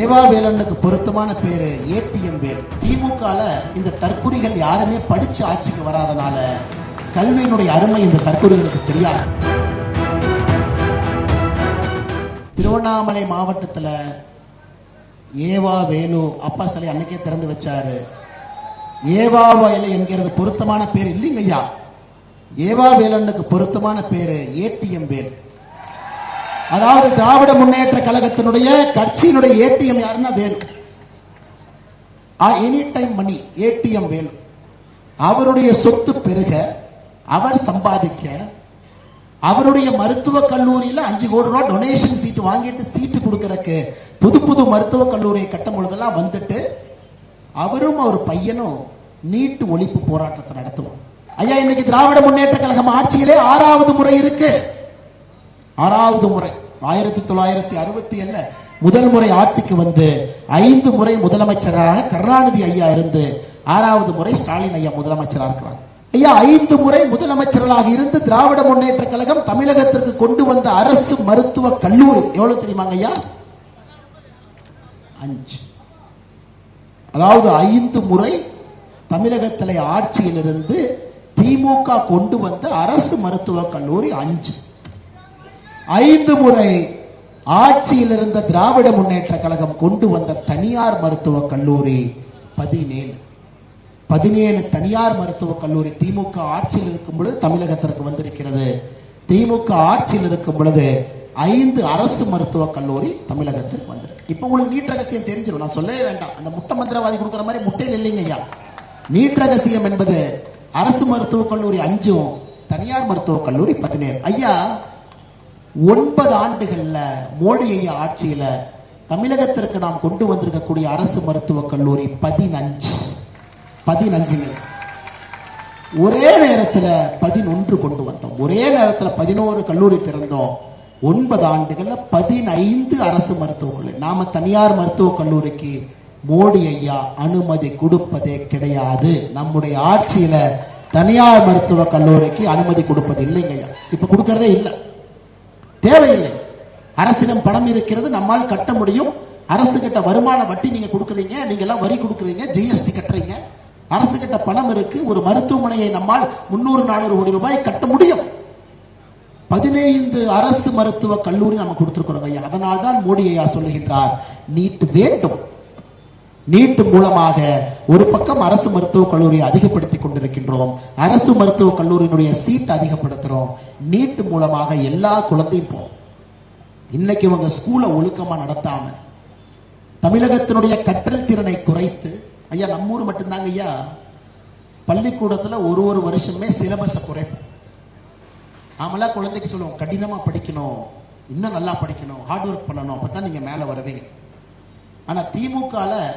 ஏவா வேலனுக்கு பொருத்தமான பேரு ஏடிஎம் வேல். திமுகல இந்த தற்குறிகள் யாருமே படிச்சு ஆட்சிக்கு வராதனால கல்வியினுடைய அருமை இந்த தற்குறிகளுக்கு தெரியாது. திருவண்ணாமலை மாவட்டத்துல ஏவா வேலு அப்பா சிலை அன்னைக்கே திறந்து வச்சாரு. ஏவா வேலு என்கிறது பொருத்தமான பேர் இல்லைங்க ஐயா ஏவா வேலனுக்கு பொருத்தமான பேரு ஏடிஎம் வேல். அதாவது திராவிட முன்னேற்ற கழகத்தினுடைய கட்சியினுடைய ஏடிஎம் யாருன்னா வேலு. எனி டைம் மணி ஏடிஎம் வேலு. அவருடைய சொத்து பெருக அவர் சம்பாதிக்க அவருடைய மருத்துவக் கல்லூரியில் அஞ்சு கோடி ரூபாய் டொனேஷன் சீட்டு வாங்கிட்டு சீட்டு கொடுக்கறக்கு புது புது மருத்துவக் கல்லூரியை கட்டும் பொழுதெல்லாம் வந்துட்டு அவரும் அவர் பையனும் நீட்டு ஒழிப்பு போராட்டத்தை நடத்துவோம் ஐயா இன்னைக்கு திராவிட முன்னேற்ற கழகம் ஆட்சியிலே ஆறாவது முறை இருக்கு. ஆறாவது முறை. ஆயிரத்தி தொள்ளாயிரத்தி அறுபத்தி ஏழுல முதல் முறை ஆட்சிக்கு வந்து ஐந்து முறை முதலமைச்சராக கருணாநிதி ஐயா இருந்து ஆறாவது முறை ஸ்டாலின் ஐயா முதலமைச்சராக இருக்கிறார். ஐயா ஐந்து முறை முதலமைச்சர்களாக இருந்து திராவிட முன்னேற்ற கழகம் தமிழகத்திற்கு கொண்டு வந்த அரசு மருத்துவ கல்லூரி. எவ்வளவு தெரியுமாங்க ஐயா? அஞ்சு. அதாவது ஐந்து முறை தமிழகத்திலே ஆட்சியிலிருந்து திமுக கொண்டு வந்த அரசு மருத்துவக் கல்லூரி அஞ்சு. ஐந்து முறை ஆட்சியில் இருந்த திராவிட முன்னேற்ற கழகம் கொண்டு வந்த தனியார் மருத்துவக் கல்லூரி பதினேழு. பதினேழு தனியார் மருத்துவக் கல்லூரி திமுக ஆட்சியில் இருக்கும் பொழுது தமிழகத்திற்கு வந்திருக்கிறது. திமுக ஆட்சியில் இருக்கும் பொழுது ஐந்து அரசு மருத்துவக் கல்லூரி தமிழகத்திற்கு வந்திருக்கு. இப்போ உங்களுக்கு நீட் ரகசியம் தெரிஞ்சிடும் நான் சொல்லவே வேண்டாம். அந்த முட்டை மந்திரவாதி கொடுக்குற மாதிரி முட்டையில் இல்லைங்க ஐயா. நீட் ரகசியம் என்பது அரசு மருத்துவக் கல்லூரி அஞ்சும் தனியார் மருத்துவக் கல்லூரி பதினேழு. ஐயா ஒன்பது ஆண்டுகள்ல மோடி ஐயா ஆட்சியில தமிழகத்திற்கு நாம் கொண்டு வந்திருக்கக்கூடிய அரசு மருத்துவக் கல்லூரி பதினஞ்சு. பதினஞ்சுங்க ஒரே நேரத்துல பதினொன்று கொண்டு வந்தோம். ஒரே நேரத்துல பதினோரு கல்லூரி திறந்தோம். ஒன்பது ஆண்டுகள்ல பதினைந்து அரசு மருத்துவக் கல்லூரி. நாம தனியார் மருத்துவக் கல்லூரிக்கு மோடி ஐயா அனுமதி கொடுப்பதே கிடையாது. நம்முடைய ஆட்சியில தனியார் மருத்துவக் கல்லூரிக்கு அனுமதி கொடுப்பது இல்லைங்க ஐயா. இப்ப கொடுக்கறதே இல்லை. தேவையில்லை. அரசிடம் பணம் இருக்கிறது நம்மால் கட்ட முடியும். அரசு கிட்ட வருமான வட்டி நீங்க கொடுக்குறீங்க நீங்க எல்லாம் வரி கொடுக்குறீங்க ஜிஎஸ்டி கட்டுறீங்க. அரசு கிட்ட பணம் இருக்கு ஒரு மருத்துவமனையை நம்மால் முன்னூறு நானூறு கோடி ரூபாய் கட்ட முடியும். பதினைந்து அரசு மருத்துவ கல்லூரி நம்ம கொடுத்திருக்கிறோம் ஐயா. அதனால் தான் மோடி ஐயா சொல்லுகின்றார் நீட் வேண்டும். நீட் மூலமாக ஒரு பக்கம் அரசு மருத்துவக் கல்லூரியை அதிகப்படுத்தி கொண்டிருக்கின்றோம் அரசு மருத்துவக் கல்லூரியினுடைய சீட் அதிகப்படுத்துறோம் நீட் மூலமாக எல்லா குழந்தையும் போகும் இன்னைக்கு இவங்க ஸ்கூலை ஒழுக்கமா நடத்தாம தமிழகத்தினுடைய கற்றல் திறனை குறைத்து ஐயா நம்ம ஊர் மட்டும்தாங்க ஐயா பள்ளிக்கூடத்துல ஒரு ஒரு வருஷமே சிலபஸை குறைப்போம். நாமெல்லாம் குழந்தைக்கு சொல்லுவோம் கடினமா படிக்கணும் இன்னும் நல்லா படிக்கணும் ஹார்ட் ஒர்க் பண்ணணும் அப்பதான் நீங்க மேல வருவீங்க. ஆனால் திமுகவில்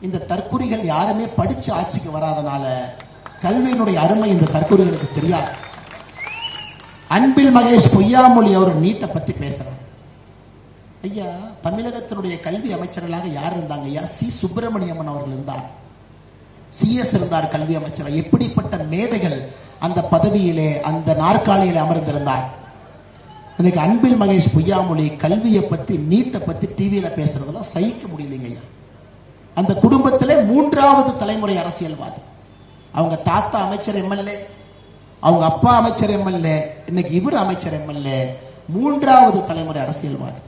இந்த தற்குறிகள் யாருமே படிச்சு ஆட்சிக்கு வராதனால கல்வியினுடைய அருமை இந்த தற்குறிகளுக்கு தெரியாது. அன்பில் மகேஷ் பொய்யாமொழி அவர் நீட்டை பற்றி பேசுகிறார் ஐயா தமிழகத்தினுடைய கல்வி அமைச்சர்களாக யார் இருந்தாங்க? ஐயா சி. சுப்பிரமணியம்மன் அவர்கள் இருந்தார். சிஎஸ் இருந்தார் கல்வி அமைச்சர்? எப்படிப்பட்ட மேதைகள் அந்த பதவியிலே அந்த நாற்காலியிலே அமர்ந்திருந்தார்? இன்னைக்கு அன்பில் மகேஷ் பொய்யாமொழி கல்வியை பத்தி நீட்டை பத்தி டிவியில பேசுறதெல்லாம் சகிக்க முடியலைங்க ஐயா அந்த குடும்பத்திலே மூன்றாவது தலைமுறை அரசியல்வாதி. அவங்க தாத்தா அமைச்சர் எம்எல்ஏ அவங்க அப்பா அமைச்சர் எம்எல்ஏ இன்னைக்கு இவர் அமைச்சர் எம்எல்ஏ மூன்றாவது தலைமுறை அரசியல்வாதி.